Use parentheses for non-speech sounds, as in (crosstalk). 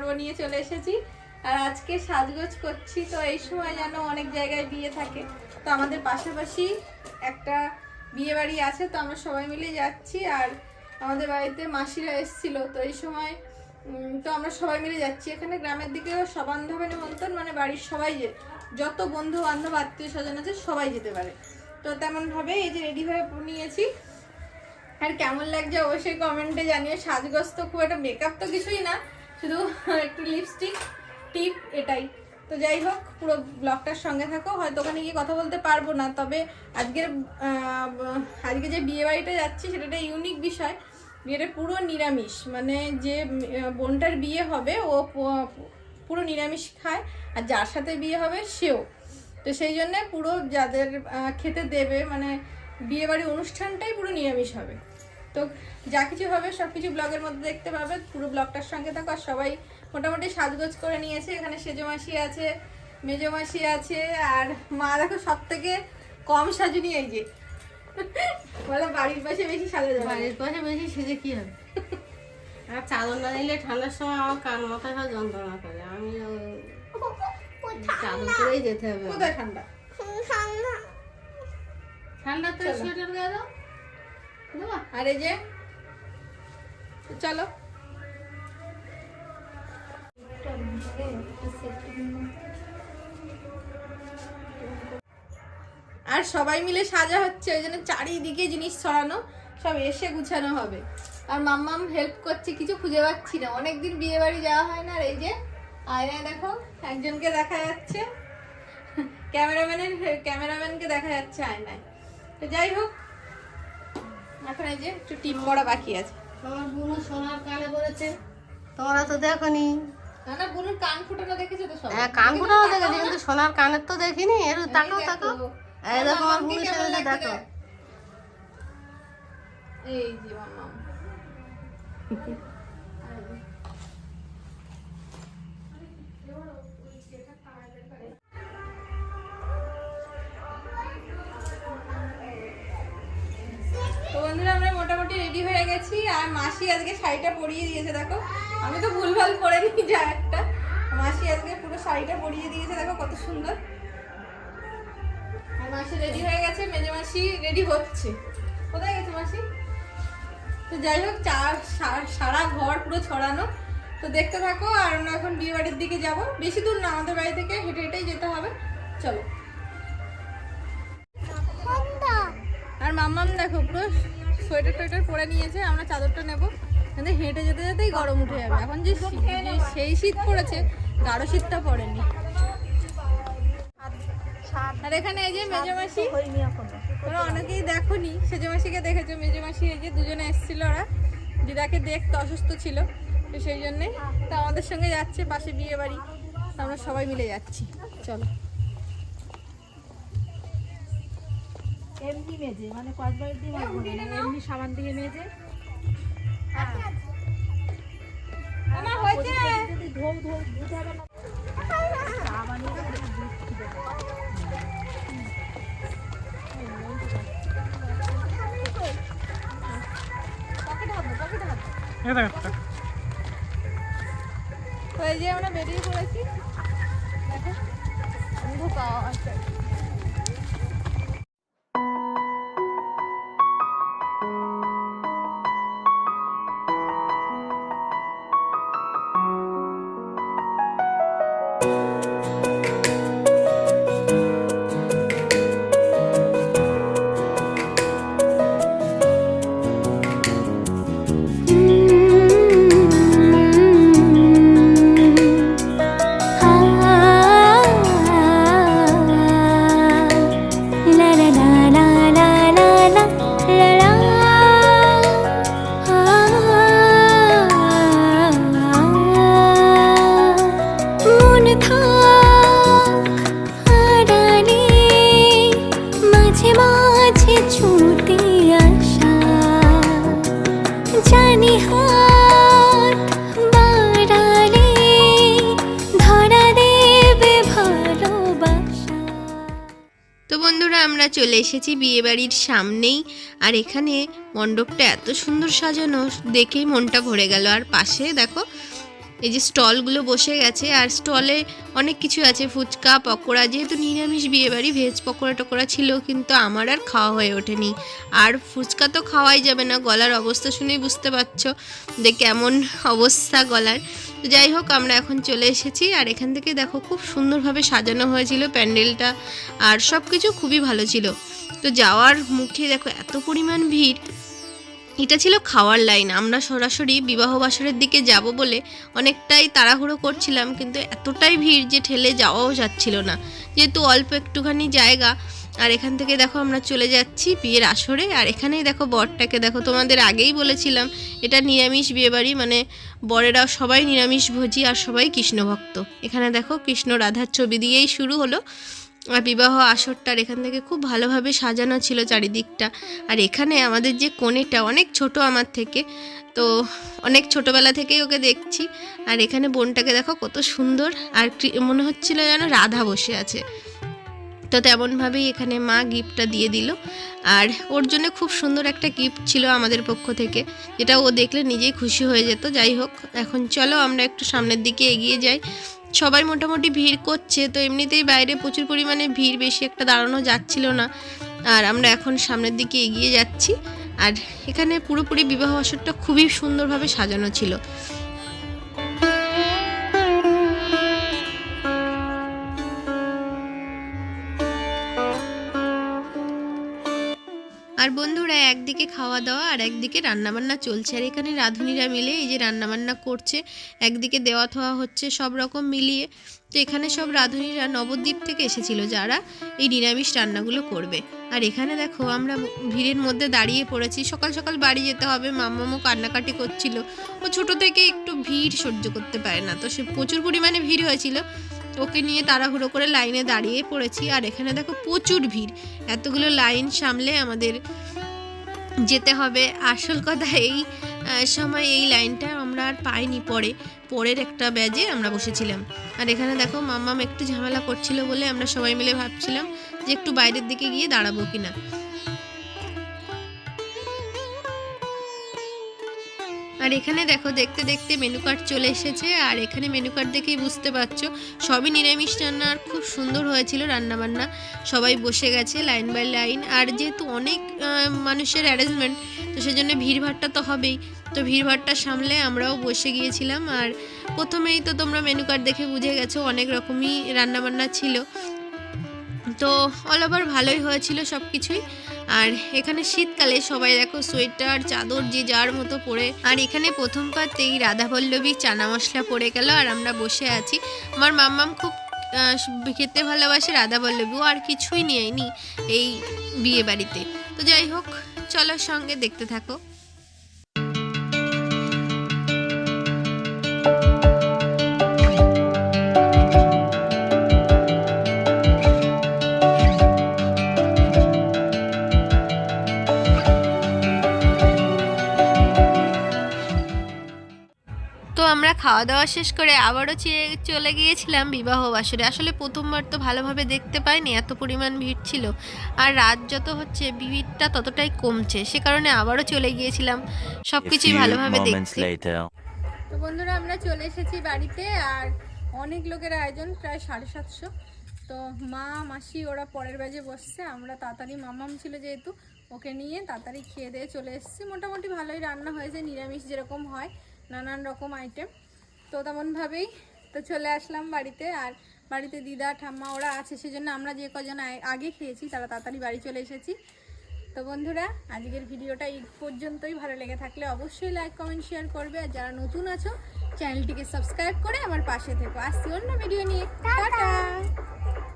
পর্ব নিয়ে চলে এসেছি। আর আজকে সাজগোজ করছি, তো এই সময় যেন অনেক জায়গায় বিয়ে থাকে। তো আমাদের পাশাপাশি একটা বিয়ে বাড়ি আছে, তো আমরা সবাই মিলে যাচ্ছি। আর আমাদের বাড়িতে মাসিরা এসেছিল, তো এই সময় তো আমরা সবাই মিলে যাচ্ছি। এখানে গ্রামের দিকেও সবান্ধবে নিমন্ত্রণ মানে বাড়ির সবাই যে, যত বন্ধু বান্ধব আত্মীয় স্বজন আছে, সবাই যেতে পারে। তো তেমনভাবে এই যে রেডি হয়ে নিয়েছি। আর কেমন লাগছে অবশ্যই কমেন্টে জানিয়ে সাজগোজ তো খুব একটা মেকআপ তো কিছুই না। শুধু একটু লিপস্টিক টিপ এটাই। তো যাই হোক, পুরো ব্লগটার সঙ্গে থাকো। হয়তো ওখানে গিয়ে কথা বলতে পারব না, তবে আজকের আজকে যে বিয়ে বাড়িটা যাচ্ছি সেটা একটা ইউনিক বিষয়। বিয়েটা পুরো নিরামিষ মানে যে বোনটার বিয়ে হবে, ও পুরো নিরামিষ খায়, আর যার সাথে বিয়ে হবে সেও। তো সেই জন্যে পুরো যাদের খেতে দেবে মানে বিয়ে বাড়ির অনুষ্ঠানটাই পুরো নিরামিষ হবে। তো যা কিছু হবে সব কিছু ব্লগের মধ্যে দেখতে পাবে। পুরো ব্লগটার সঙ্গে থাকো আর সবাই মোটামুটি সাজগোজ করে নিয়েছে। এখানে সেজো মাসি আছে মেজো মাসি আছে আর মা দেখো সব থেকে কম সাজুনি এই যে। বলে বাড়ির পাশে বেশি সাজা যাবে বাড়ির পাশে বেশি সেজে কি হবে? আর চাদর না দিলে ঠান্ডার সময় আমার কান মাথা সব যন্ত্রণা করে। আমি চাদর করেই যেতে হবে। কোথায় ঠান্ডা? ঠান্ডা তো। সোয়েটার গায়ে দাও। দেবা? আর যে, চলো। আর সবাই মিলে সাজা হচ্ছে, ওই জন্য চারিদিকে জিনিস ছড়ানো সব এসে গুছানো হবে। আর মাম্মাম হেল্প করছে, কিছু খুঁজে পাচ্ছি না। অনেকদিন বিয়ে বাড়ি যাওয়া হয় না, আর এই যে, আয়নায় দেখো, একজনকে দেখা যাচ্ছে। (laughs) ক্যামেরাম্যানের, ক্যামেরাম্যানকে দেখা যাচ্ছে আয়নায়। তো যাই হোক এখন এই যে একটু টিপ করা বাকি আছে। তোমার বুনো সোনার কানে তোমরা তো দেখনি। না না বুনুর কান ফুটানো দেখেছ তো সব হ্যাঁ কান দেখেছি কিন্তু সোনার কানের তো দেখিনি। এর তাকাও তাকাও। এই দেখো আমার বুনো সেজেছে দেখো। এই যে মাম্মাম রেডি আর মাসি আজকে শাড়িটা পরিয়ে দিয়েছে দেখো। আমি তো ভুলভাল করে নিই যা একটা। মাসি আজকে পুরো শাড়িটা পরিয়ে দিয়েছে দেখো কত সুন্দর। আর মাসি রেডি হয়ে গেছে মেজে মাসি রেডি হচ্ছে। কোথায় গেছে মাসি? তো যাই হোক চা সারা ঘর পুরো ছড়ানো। তো দেখতে থাকো আর আমরা এখন বিয়ে বাড়ির দিকে যাব। বেশি দূর না আমাদের বাড়ি থেকে হেঁটে হেঁটেই যেতে হবে। চলো। আর মাম্মাম দেখো পুরো সোয়েটার টোয়েটার পরে নিয়েছে, আমরা চাদরটা নেব। কিন্তু হেঁটে যেতে যেতেই গরম উঠে যাবে। এখন যে সেই শীত পড়েছে গাঢ় শীতটা পড়েনি। আর এখানে এই যে মেজমাসি তোমরা অনেকেই দেখোনি, সেজমাসিকে দেখেছ? মেজমাসি এই যে দুজনে এসেছিল ওরা। দিদাকে দেখতে অসুস্থ ছিল, তো সেই জন্যে তো আমাদের সঙ্গে যাচ্ছে, পাশে বিয়ে বাড়ি আমরা সবাই মিলে যাচ্ছি। চলো। এমনি মেজে মানে কসবারের দিয়ে মাজবো না এমনি সাবান দিয়ে মেজে। আমার হয়েছে। যদি ধোম ধোম ধুতে হবে না। সাবান যে আমরা বেরিয়ে পড়েছি। দেখো অন্ধকার la আছে চলে এসেছি বিয়েবাড়ির সামনেই। আর এখানে মণ্ডপটা এত সুন্দর সাজানো, দেখেই মনটা ভরে গেল। আর পাশে দেখো, এই যে স্টলগুলো বসে গেছে। আর স্টলে অনেক কিছু আছে, ফুচকা, পকোড়া। যেহেতু নিরামিষ বিয়েবাড়ি, ভেজ পকোড়া টকোড়া ছিল, কিন্তু আমার আর খাওয়া হয়ে ওঠেনি। আর ফুচকা তো খাওয়াই যাবে না, গলার অবস্থা শুনেই বুঝতে পারছ যে কেমন অবস্থা গলার। তো যাই হোক, আমরা এখন চলে এসেছি আর এখান থেকে দেখো খুব সুন্দরভাবে সাজানো হয়েছিল প্যান্ডেলটা আর সব কিছু খুবই ভালো ছিল। তো যাওয়ার মুখে দেখো এত পরিমাণ ভিড়। এটা ছিল খাওয়ার লাইন। আমরা সরাসরি বিবাহ বাসরের দিকে যাব বলে অনেকটাই তাড়াহুড়ো করছিলাম, কিন্তু এতটাই ভিড় যে ঠেলে যাওয়াও যাচ্ছিল না। যেহেতু অল্প একটুখানি জায়গা আর এখান থেকে দেখো আমরা চলে যাচ্ছি বিয়ের আসরে। আর এখানেই দেখো বরটাকে, দেখো তোমাদের আগেই বলেছিলাম, এটা নিরামিষ বিয়েবাড়ি মানে বরেরা সবাই নিরামিষ ভোজি আর সবাই কৃষ্ণভক্ত। এখানে দেখো কৃষ্ণ রাধার ছবি দিয়েই শুরু হলো। আর বিবাহ আসরটার এখান থেকে খুব ভালোভাবে সাজানো ছিল চারিদিকটা। আর এখানে আমাদের যে কনেটা অনেক ছোট আমার থেকে, তো অনেক ছোটবেলা থেকেই ওকে দেখছি। আর এখানে বোনটাকে দেখো কত সুন্দর, আর মনে হচ্ছিল যেন রাধা বসে আছে। তো তেমনভাবেই এখানে মা গিফটটা দিয়ে দিল। আর ওর জন্য খুব সুন্দর একটা গিফট ছিল আমাদের পক্ষ থেকে। যেটা ও দেখলে নিজেই খুশি হয়ে যেত। যাই হোক, এখন চলো আমরা একটু সামনের দিকে এগিয়ে যাই। সবাই মোটামুটি ভিড় করছে, তো এমনিতেই বাইরে প্রচুর পরিমাণে ভিড়, বেশি একটা দাঁড়ানো যাচ্ছিল না। আর আমরা এখন সামনের দিকে এগিয়ে যাচ্ছি। আর এখানে পুরোপুরি বিবাহ আসরটা খুবই সুন্দরভাবে সাজানো ছিল। আর বন্ধুরা, একদিকে খাওয়া দাওয়া আর একদিকে রান্নাবান্না চলছে। আর এখানে রাঁধুনিরা মিলে এই যে রান্নাবান্না করছে, একদিকে দেওয়া থাওয়া হচ্ছে সব রকম মিলিয়ে। তো এখানে সব রাঁধুনিরা নবদ্বীপ থেকে এসেছিল, যারা এই নিরামিষ রান্নাগুলো করবে। আর এখানে দেখো, আমরা ভিড়ের মধ্যে দাঁড়িয়ে পড়েছি। সকাল সকাল বাড়ি যেতে হবে মাম্মামও কান্নাকাটি করছিল। ও ছোট থেকে একটু ভিড় সহ্য করতে পারে না। তো সে প্রচুর পরিমাণে ভিড় হয়েছিল। ওকে নিয়ে তাড়াহুড়ো করে লাইনে দাঁড়িয়ে পড়েছি। আর এখানে দেখো প্রচুর ভিড়। এতগুলো লাইন সামলে আমাদের যেতে হবে। আসল কথা এই সময় এই লাইনটা আমরা আর পাইনি পরে। পরের একটা ব্যাজে আমরা বসেছিলাম। আর এখানে দেখো মাম্মাম একটু ঝামেলা করছিল বলে আমরা সবাই মিলে ভাবছিলাম যে একটু বাইরের দিকে গিয়ে দাঁড়াবো কিনা। আর এখানে দেখো, দেখতে দেখতে মেনু কার্ড চলে এসেছে। আর এখানে মেনু কার্ড দেখেই বুঝতে পারছ, সবই নিরামিষ রান্না। আর খুব সুন্দর হয়েছিল রান্নাবান্না। সবাই বসে গেছে লাইন বাই লাইন আর যেহেতু অনেক মানুষের অ্যারেঞ্জমেন্ট তো সেজন্য ভিড়ভাড়টা তো হবেই। তো ভিড়ভাড়টা সামলে আমরাও বসে গিয়েছিলাম। আর প্রথমেই তো তোমরা মেনু কার্ড দেখে বুঝে গেছো, অনেক রকমই রান্নাবান্না ছিল। তো অল ওভার ভালোই হয়েছিল সব কিছুই আর এখানে শীতকালে সবাই দেখো সোয়েটার চাদর, যে যার মতো পরে। আর এখানে প্রথম পাতেই রাধাবল্লভী চানা মশলা পড়ে গেল আর আমরা বসে আছি। আমার মাম্মাম খুব খেতে ভালোবাসে রাধাবল্লভী ও আর কিছুই নিয়েনি এই বিয়ে বাড়িতে তো যাই হোক, চলো সঙ্গে দেখতে থাকো। খাওয়া দাওয়া শেষ করে আবারও চে- চলে গিয়েছিলাম বিবাহ বাসরে। আসলে প্রথমবার তো ভালোভাবে দেখতে পাইনি এত পরিমাণ ভিড় ছিল। আর রাত যত হচ্ছে ভিড়টা ততটাই কমছে। সে কারণে আবারও চলে গিয়েছিলাম। সব কিছুই ভালোভাবে দেখতে তো বন্ধুরা আমরা চলে এসেছি বাড়িতে আর অনেক লোকের আয়োজন প্রায় সাড়ে সাতশো। তো মা মাসি ওরা পরের বাজে বসছে। আমরা তাড়াতাড়ি মামাম ছিল যেহেতু ওকে নিয়ে তাড়াতাড়ি খেয়ে দিয়ে চলে এসেছি। মোটামুটি ভালোই রান্না হয়েছে নিরামিষ যেরকম হয় নানান রকম আইটেম তো তেমনভাবেই তো চলে আসলাম বাড়িতে আর বাড়িতে দিদা ঠাম্মা ওরা আছে সেজন্য আমরা যে কজন আগে খেয়েছি তারা তাড়াতাড়ি বাড়ি চলে এসেছি। তো বন্ধুরা আজকের ভিডিওটা এই পর্যন্তই। ভালো লেগে থাকলে অবশ্যই লাইক কমেন্ট শেয়ার করবে। আর যারা নতুন আছো চ্যানেলটিকে সাবস্ক্রাইব করে আমার পাশে থেকো। আসছি অন্য ভিডিও নিয়ে। টাটা!